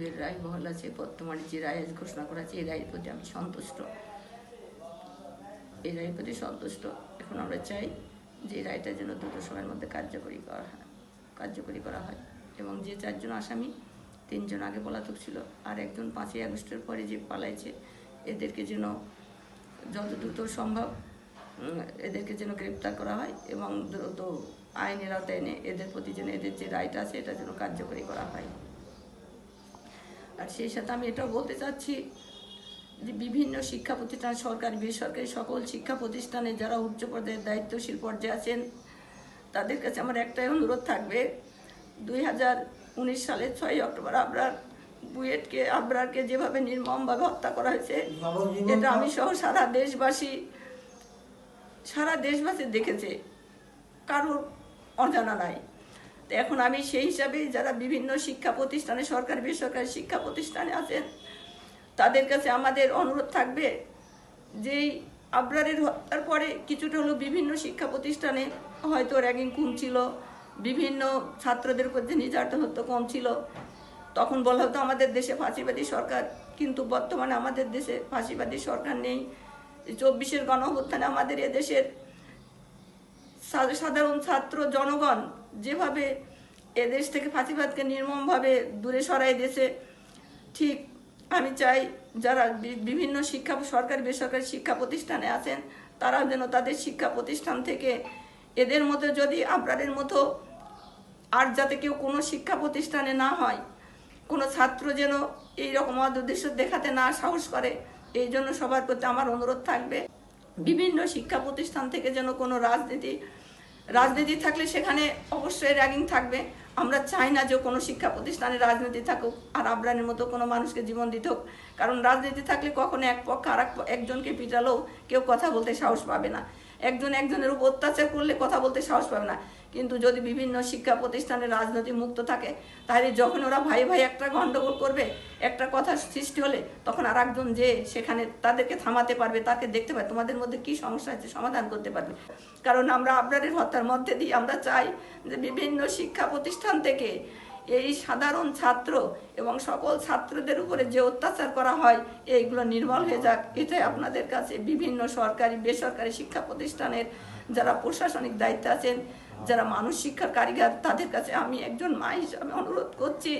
পূর্বের রায় বহাল আছে, বর্তমানে যে রায় ঘোষণা করা আছে, এই রায়ের প্রতি আমি সন্তুষ্ট। এই রায়ের প্রতি সন্তুষ্ট। এখন আমরা চাই যে এই রায়টা যেন দ্রুত সময়ের মধ্যে কার্যকরী করা হয়, কার্যকরী করা হয়। এবং যে চারজন আসামি, তিনজন আগে পলাতক ছিল, আর একজন পাঁচই আগস্টের পরে যে পালাইছে, এদেরকে যেন যত দ্রুত সম্ভব এদেরকে যেন গ্রেপ্তার করা হয় এবং দ্রুত আইনের আওতায় এনে এদের প্রতি যেন এদের যে রায়টা আছে, এটা যেন কার্যকরী করা হয়। আর সেই সাথে আমি এটাও বলতে চাচ্ছি যে বিভিন্ন শিক্ষা প্রতিষ্ঠান, সরকারি, বেসরকারি সকল শিক্ষা প্রতিষ্ঠানে যারা উচ্চ পর্যায়ের দায়িত্বশীল পর্যায়ে আছেন, তাদের কাছে আমার একটাই অনুরোধ থাকবে, দুই হাজার উনিশ সালের ছয় অক্টোবর আবরার বুয়েটকে, আবরারকে যেভাবে নির্মমভাবে হত্যা করা হয়েছে, এটা আমি সহ সারা দেশবাসী সারা দেশবাসী দেখেছে, কারোর অজানা নাই। তো এখন আমি সেই হিসাবে যারা বিভিন্ন শিক্ষা প্রতিষ্ঠানে, সরকারি, বেসরকারি শিক্ষা প্রতিষ্ঠানে আছেন, তাদের কাছে আমাদের অনুরোধ থাকবে যে এই আবরারের হত্যার পরে কিছুটা হলো বিভিন্ন শিক্ষা প্রতিষ্ঠানে হয়তো র্যাগিং কম ছিল, বিভিন্ন ছাত্রদের উপর যে নির্যাতন হতো কম ছিল, তখন বলা হতো আমাদের দেশে ফাঁসিবাদী সরকার, কিন্তু বর্তমানে আমাদের দেশে ফাঁসিবাদী সরকার নেই। চব্বিশের গণ অভ্যুত্থানে আমাদের এদেশের সাধারণ ছাত্র জনগণ যেভাবে এদেশ থেকে ফাঁসিবাদকে নির্মমভাবে দূরে সরাই দেশে ঠিক আমি চাই যারা বি- বিভিন্ন শিক্ষা সরকারি বেসরকারি শিক্ষা প্রতিষ্ঠানে আছেন তারাও যেন তাদের শিক্ষা প্রতিষ্ঠান থেকে এদের মতো যদি আপনাদের মতো আর যাতে কেউ কোনো শিক্ষা প্রতিষ্ঠানে না হয় কোনো ছাত্র যেন এই রকম উদ্দেশ্য দেখাতে না সাহস করে এই জন্য সবার প্রতি আমার অনুরোধ থাকবে। বিভিন্ন শিক্ষা প্রতিষ্ঠান থেকে যেন কোনো রাজনীতি রাজনীতি থাকলে সেখানে অবশ্যই র্যাগিং থাকবে। আমরা চাই না যে কোনো শিক্ষা প্রতিষ্ঠানে রাজনীতি থাকুক আর আবরানের মতো কোনো মানুষকে জীবন দিতে হোক। কারণ রাজনীতি থাকলে কখনো এক পক্ষ আর একজনকে পিটালেও কেউ কথা বলতে সাহস পাবে না। একজন একজনের উপর অত্যাচার করলে কথা বলতে সাহস পাবে না। কিন্তু যদি বিভিন্ন শিক্ষা প্রতিষ্ঠানে রাজনীতি মুক্ত থাকে, তাহলে যখন ওরা ভাই ভাই একটা গন্ডগোল করবে, একটা কথা সৃষ্টি হলে, তখন আর একজন যে সেখানে তাদেরকে থামাতে পারবে, তাকে দেখতে পাবে তোমাদের মধ্যে কি সমস্যা আছে সমাধান করতে পারবে। কারণ আমরা আবরারের হত্যার মধ্যে দিয়ে আমরা চাই যে বিভিন্ন শিক্ষা প্রতিষ্ঠান থেকে এই সাধারণ ছাত্র এবং সকল ছাত্রদের উপরে যে অত্যাচার করা হয়, এইগুলো নির্মল হয়ে যাক। এটাই আপনাদের কাছে বিভিন্ন সরকারি, বেসরকারি শিক্ষা প্রতিষ্ঠানের যারা প্রশাসনিক দায়িত্বে আছেন, যারা মানুষ শিক্ষার কারিগর, তাদের কাছে আমি একজন মা হিসাবে অনুরোধ করছি।